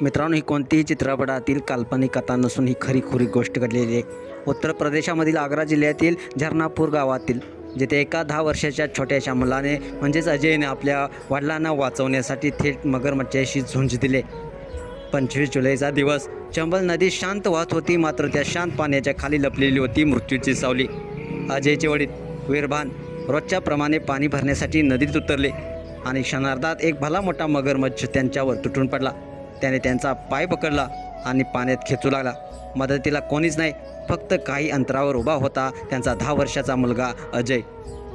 मित्रांनो ही कोणतीही चित्रपटातील काल्पनिक कथा नसून ही खरीखुरी गोष्ट घडलेली आहे. उत्तर प्रदेशामधील आग्रा जिल्ह्यातील झरनापूर गावातील जिथे एका दहा वर्षाच्या छोट्याशा मुलाने म्हणजेच अजयने आपल्या वडिलांना वाचवण्यासाठी थेट मगरमच्छ्याशी झुंज दिले. पंचवीस जुलैचा दिवस. चंबल नदी शांत वाहत होती मात्र त्या शांत पाण्याच्या खाली लपलेली होती मृत्यूची सावली. अजयचे वडील वीरभान रोजच्या प्रमाणे पाणी भरण्यासाठी नदीत उतरले आणि क्षणार्धात एक भला मोठा मगरमच्छ त्यांच्यावर तुटून पडला. त्याने त्यांचा पाय पकडला आणि पाण्यात खेचू लागला. मदतीला कोणीच नाही फक्त काही अंतरावर उभा होता त्यांचा दहा वर्षाचा मुलगा अजय.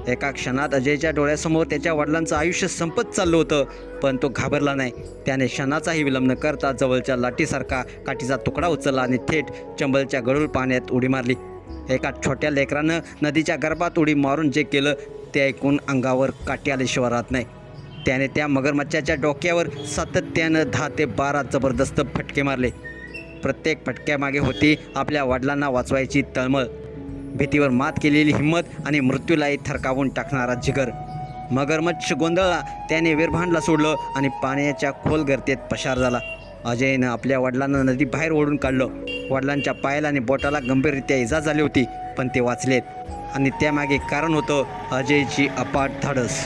एका क्षणात अजयच्या डोळ्यासमोर त्याच्या वडिलांचं आयुष्य संपत चाललं होतं पण तो घाबरला नाही. त्याने क्षणाचाही विलंब न करता जवळच्या लाठीसारखा काठीचा तुकडा उचलला आणि थेट चंबलच्या गळूळ पाण्यात उडी मारली. एका छोट्या लेकरानं नदीच्या गर्भात उडी मारून जे केलं ते ऐकून अंगावर काठी आल्याशिवाय राहत नाही. त्याने त्या मगरमच्छाच्या डोक्यावर सातत्यानं दहा ते बारा जबरदस्त फटके मारले. प्रत्येक फटक्यामागे होती आपल्या वडिलांना वाचवायची तळमळ. भीतीवर मात केलेली हिंमत आणि मृत्यूलाही थरकावून टाकणारा जिगर. मगरमच्छ गोंधळला त्याने वीरभांडला सोडलं आणि पाण्याच्या खोल गर्तेत पसार झाला. अजयनं आपल्या वडिलांना नदी बाहेर ओढून काढलं. वडिलांच्या पायाला आणि बोटाला गंभीररित्या इजा झाली होती पण ते वाचलेत. आणि त्यामागे कारण होतं अजयची अपाट धाडस.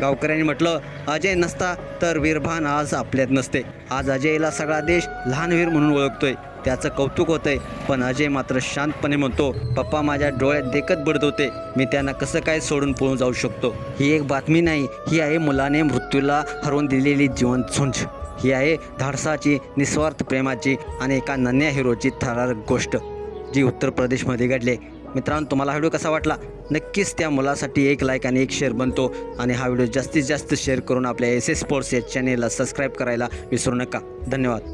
गावकऱ्यांनी म्हटलं अजय नसता तर वीरभान आज आपल्यात नसते. आज अजयला सगळा देश लहान वीर म्हणून ओळखतोय. त्याचं कौतुक होतंय पण अजय मात्र शांतपणे म्हणतो पप्पा माझ्या डोळ्यात देखत बडदवते मी त्यांना कसं काय सोडून पळून जाऊ शकतो? ही एक बातमी नाही ही आहे मुलाने मृत्यूला हरवून दिलेली जीवन झुंज. ही आहे धाडसाची निस्वार्थ प्रेमाची आणि एका नन्या हिरोची थरारक गोष्ट जी उत्तर प्रदेशमध्ये घडली. मित्रांनो तुम्हाला व्हिडिओ कसा वाटला? नक्कीच त्या मुलासाठी एक लाईक आणि एक शेअर बनतो. आणि हा व्हिडिओ जास्तीत जास्त शेअर करून आपल्या एस एस स्पोर्ट्स या चॅनेलला सबस्क्राईब करायला विसरू नका. धन्यवाद.